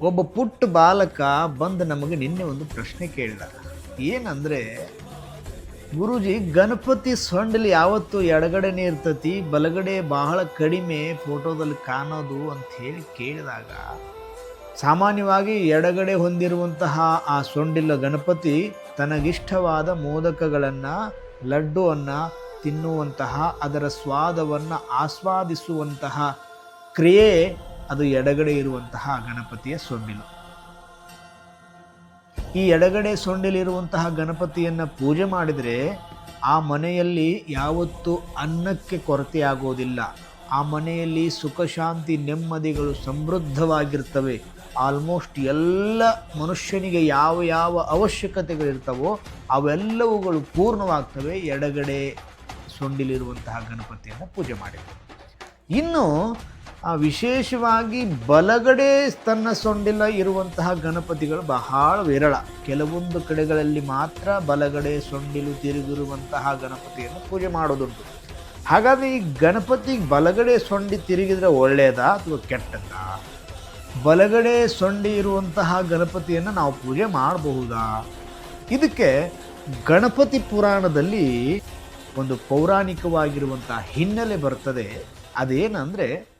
ಒಬ್ಬ ಪುಟ್ಟ ಬಾಲಕ ಬಂದು ನಮಗೆ ನಿನ್ನೆ ಒಂದು ಪ್ರಶ್ನೆ ಕೇಳಿದ. ಏನಂದರೆ, ಗುರುಜಿ, ಗಣಪತಿ ಸೊಂಡಲಿ ಯಾವತ್ತು ಎಡಗಡೆನೇ ಇರ್ತತಿ, ಬಲಗಡೆ ಬಹಳ ಕಡಿಮೆ ಫೋಟೋದಲ್ಲಿ ಕಾಣೋದು ಅಂತ ಹೇಳಿ ಕೇಳಿದಾಗ, ಸಾಮಾನ್ಯವಾಗಿ ಎಡಗಡೆ ಹೊಂದಿರುವಂತಹ ಆ ಸೊಂಡಿಲ ಗಣಪತಿ ತನಗಿಷ್ಟವಾದ ಮೋದಕಗಳನ್ನು, ಲಡ್ಡುವನ್ನು, ತಿನ್ನುವಂತಹ, ಅದರ ಸ್ವಾದವನ್ನು ಆಸ್ವಾದಿಸುವಂತಹ ಕ್ರಿಯೆ ಅದು ಎಡಗಡೆ ಇರುವಂತಹ ಗಣಪತಿಯ ಸೊಂಡಿಲು. ಈ ಎಡಗಡೆ ಸೊಂಡಿಲಿರುವಂತಹ ಗಣಪತಿಯನ್ನು ಪೂಜೆ ಮಾಡಿದರೆ ಆ ಮನೆಯಲ್ಲಿ ಯಾವತ್ತೂ ಅನ್ನಕ್ಕೆ ಕೊರತೆಯಾಗೋದಿಲ್ಲ. ಆ ಮನೆಯಲ್ಲಿ ಸುಖ, ಶಾಂತಿ, ನೆಮ್ಮದಿಗಳು ಸಮೃದ್ಧವಾಗಿರ್ತವೆ. ಆಲ್ಮೋಸ್ಟ್ ಎಲ್ಲ ಮನುಷ್ಯನಿಗೆ ಯಾವ ಯಾವ ಅವಶ್ಯಕತೆಗಳಿರ್ತವೋ ಅವೆಲ್ಲವುಗಳು ಪೂರ್ಣವಾಗ್ತವೆ ಎಡಗಡೆ ಸೊಂಡಿಲಿರುವಂತಹ ಗಣಪತಿಯನ್ನು ಪೂಜೆ ಮಾಡಿದರೆ. ಇನ್ನು ಆ ವಿಶೇಷವಾಗಿ ಬಲಗಡೆ ತನ್ನ ಸೊಂಡಿಲ ಇರುವಂತಹ ಗಣಪತಿಗಳು ಬಹಳ ವಿರಳ. ಕೆಲವೊಂದು ಕಡೆಗಳಲ್ಲಿ ಮಾತ್ರ ಬಲಗಡೆ ಸೊಂಡಿಲು ತಿರುಗಿರುವಂತಹ ಗಣಪತಿಯನ್ನು ಪೂಜೆ ಮಾಡೋದುಂಟು. ಹಾಗಾದರೆ ಈ ಗಣಪತಿ ಬಲಗಡೆ ಸೊಂಡಿ ತಿರುಗಿದ್ರೆ ಒಳ್ಳೆಯದಾ ಅಥವಾ ಕೆಟ್ಟದ್ದಾ? ಬಲಗಡೆ ಸೊಂಡಿ ಇರುವಂತಹ ಗಣಪತಿಯನ್ನು ನಾವು ಪೂಜೆ ಮಾಡಬಹುದಾ? ಇದಕ್ಕೆ ಗಣಪತಿ ಪುರಾಣದಲ್ಲಿ ಒಂದು ಪೌರಾಣಿಕವಾಗಿರುವಂತಹ ಹಿನ್ನೆಲೆ ಬರ್ತದೆ. ಅದೇನಂದರೆ